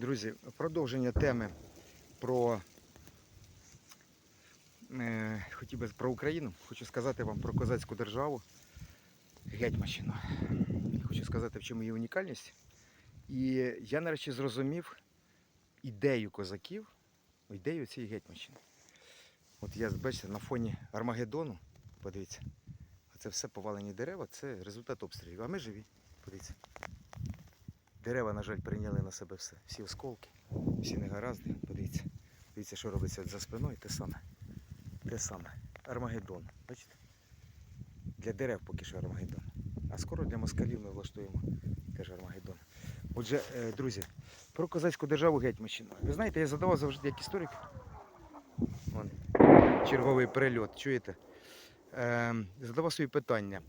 Друзі, продовження теми про е, хотів би про Україну. Хочу сказати вам про козацьку державу Гетьманщину. Хочу сказати, в чому її унікальність. І я нарешті зрозумів ідею козаків, ідею цієї Гетьманщини. От я, бачите, на фоні Армагеддону, подивіться, це все повалені дерева, це результат обстрілів. А ми живі, подивіться. Дерева, на жаль, прийняли на себе все. Всі осколки, всі негаразди. Подивіться. Дивіться, що робиться за спиною, те саме. Те саме. Армагеддон. Бачите? Для дерев поки що Армагеддон. А скоро для москалів ми влаштуємо теж Армагеддон. Отже, е, друзі, про козацьку державу Гетьманщину. Ви знаєте, я задавав завжди як історик. Вон, черговий перельот, чуєте? Е, задавав свої питання.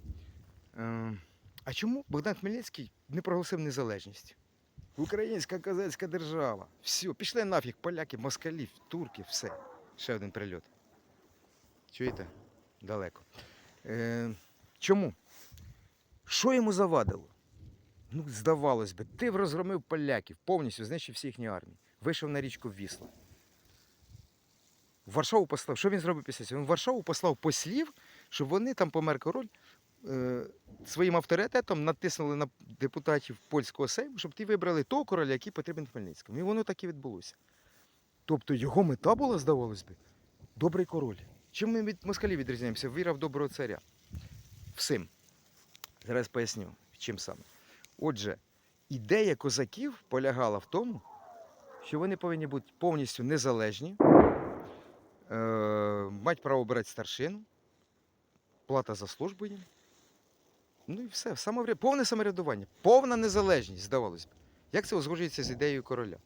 А чому Богдан Хмельницький не проголосив незалежність? Українська козацька держава. Все, пішли нафіг, поляки, москалів, турки, все. Ще один прильот. Чуєте? Далеко. Е, чому? Що йому завадило? Ну, здавалось би, ти розгромив поляків, повністю знищив всі їхні армії. Вийшов на річку Вісла. Варшаву послав. Що він зробив після цього? Він Варшаву послав послів, щоб вони там помер король своїм авторитетом натиснули на депутатів польського сейму, щоб ті вибрали того короля, який потрібен Хмельницькому. І воно так і відбулося. Тобто його мета була, здавалось би, добрий король. Чим ми від москалів відрізняємося? Віра в доброго царя. Всім. Зараз поясню, чим саме. Отже, ідея козаків полягала в тому, що вони повинні бути повністю незалежні, е, мати право обирати старшину, плата за службу їм. Ну і все, самовря... повне самоврядування, повна незалежність, здавалось би. Як це узгоджується з ідеєю короля?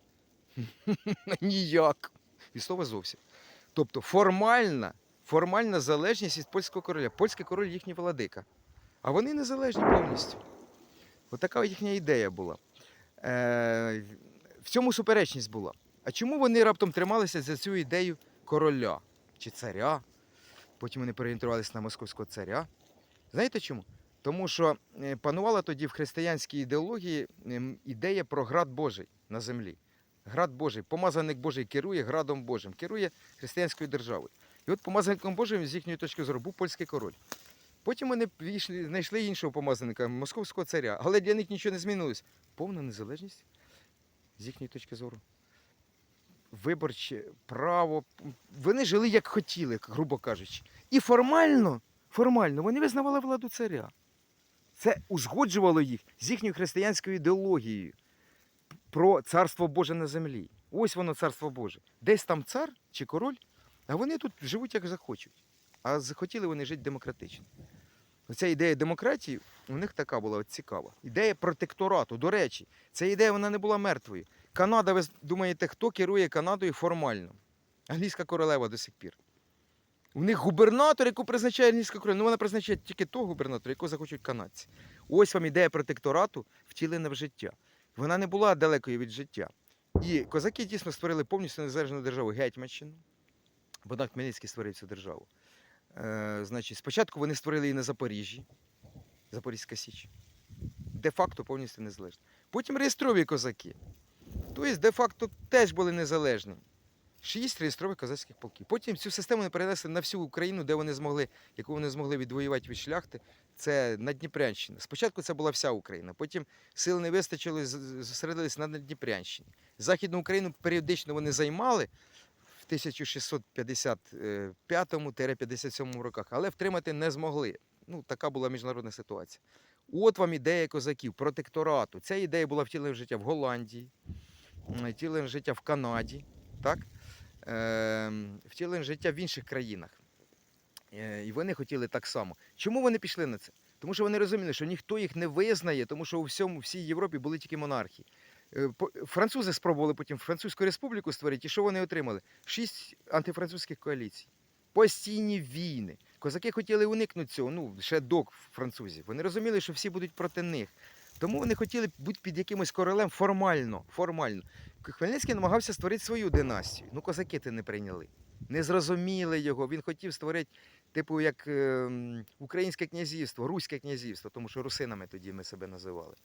Ніяк. І слова зовсім. Тобто формальна, формальна залежність від польського короля. Польський король їхній владика. А вони незалежні повністю. От їхня ідея була. Е, в цьому суперечність була. А чому вони раптом трималися за цю ідею короля чи царя? Потім вони переорієнтувалися на московського царя. Знаєте чому? Тому що е, панувала тоді в християнській ідеології ем, ідея про град Божий на землі. Град Божий, помазаник Божий керує градом Божим, керує християнською державою. І от помазаником Божим, з їхньої точки зору, був польський король. Потім вони війшли- знайшли іншого помазаника, московського царя, але для них нічого не змінилось. Повна незалежність з їхньої точки зору. Виборче право. Вони жили як хотіли, грубо кажучи. І формально, формально вони визнавали владу царя. Це узгоджувало їх з їхньою християнською ідеологією про царство Боже на землі. Ось воно царство Боже. Десь там цар чи король, а вони тут живуть як захочуть. А захотіли вони жити демократично. Оця ідея демократії у них така була от цікава. Ідея протекторату. До речі, ця ідея вона не була мертвою. Канада, ви думаєте, хто керує Канадою формально? Англійська королева до сих пір. У них губернатор, яку призначає англійська королева. Ну вона призначає тільки того губернатора, якого захочуть канадці. Ось вам ідея протекторату втілена в життя. Вона не була далекою від життя. І козаки дійсно створили повністю незалежну державу Гетьманщину. Богдан Хмельницький створив цю державу. Е, значить, спочатку вони створили її на Запоріжжі, Запорізька Січ. Де-факто повністю незалежна. Потім реєстрові козаки. Тобто, де-факто теж були незалежні. Шість реєстрових козацьких полків. Потім цю систему вони перенесли на всю Україну, де вони змогли, яку вони змогли відвоювати від шляхти. Це Надніпрянщина. Спочатку це була вся Україна, потім сил не вистачило, з- зосередились на Надніпрянщині. Західну Україну періодично вони займали в 1655-57 роках, але втримати не змогли. Ну, така була міжнародна ситуація. От вам ідея козаків, протекторату. Ця ідея була втілена в життя в Голландії, втілена в життя в Канаді, так? Ем, втілена в життя в інших країнах. Е, І вони хотіли так само. Чому вони пішли на це? Тому що вони розуміли, що ніхто їх не визнає, тому що у всьому, всій Європі були тільки монархії. Е, Французи спробували потім Французьку республіку створити, і що вони отримали? Шість антифранцузьких коаліцій. Постійні війни. Козаки хотіли уникнути цього, ну, ще до французів. Вони розуміли, що всі будуть проти них. Тому вони хотіли бути під якимось королем формально. формально. Хмельницький намагався створити свою династію. Ну, козаки ти не прийняли. Не зрозуміли його. Він хотів створити, типу, як е, українське князівство, руське князівство, тому що русинами тоді ми себе називали.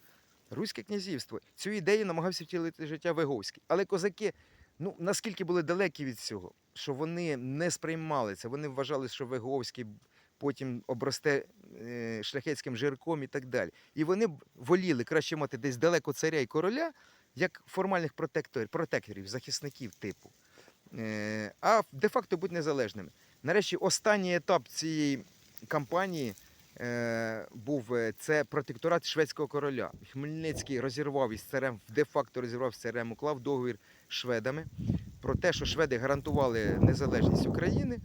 Руське князівство. Цю ідею намагався втілити життя Виговський. Але козаки, ну наскільки були далекі від цього, що вони не сприймали це. Вони вважали, що Виговський потім обросте е, шляхетським жирком і так далі. І вони воліли краще мати десь далеко царя і короля, як формальних протекторів, протекторів, захисників типу. Е, а де-факто бути незалежними. Нарешті останній етап цієї кампанії е, був е, це протекторат шведського короля. Хмельницький розірвав із царем, де-факто розірвав з царем, уклав договір з шведами про те, що шведи гарантували незалежність України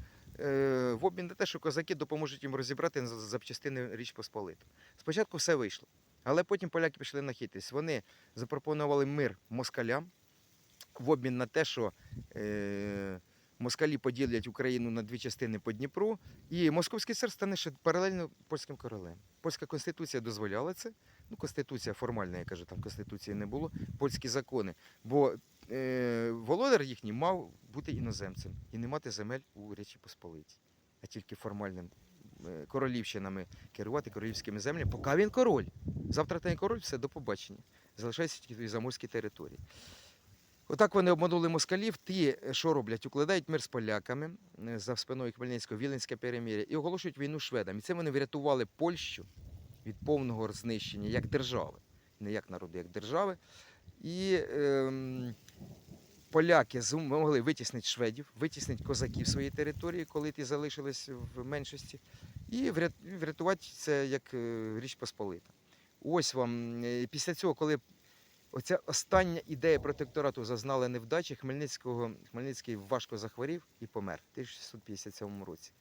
в обмін на те, що козаки допоможуть їм розібрати запчастини Річ Посполиту. Спочатку все вийшло, але потім поляки пішли на хитрість. Вони запропонували мир москалям в обмін на те, що е, москалі поділять Україну на дві частини по Дніпру, і Московський цар стане ще паралельно польським королем. Польська конституція дозволяла це. Ну, конституція формальна, я кажу, там конституції не було, польські закони. Бо е, володар їхній мав бути іноземцем і не мати земель у Речі Посполитій, а тільки формальним е, королівщинами керувати королівськими землями, поки він король. Завтра та король, все до побачення. Залишаються тільки твої заморські території. Отак вони обманули москалів. Ті, е, що роблять, укладають мир з поляками е, за спиною Хмельницького, Віленське перемир'я і оголошують війну шведам. І цим вони врятували Польщу від повного знищення як держави, не як народу, як держави. І ем, поляки змогли витіснити шведів, витіснити козаків своєї території, коли ті залишились в меншості, і врятувати це як е, річ Посполита. Ось вам е, після цього, коли оця остання ідея протекторату зазнала невдачі, Хмельницького, Хмельницький важко захворів і помер в 1657 році.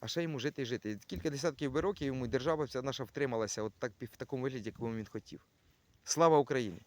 А ще йому жити і жити. Кілька десятків років йому держава вся наша втрималася от так, в такому вигляді, якому він хотів. Слава Україні!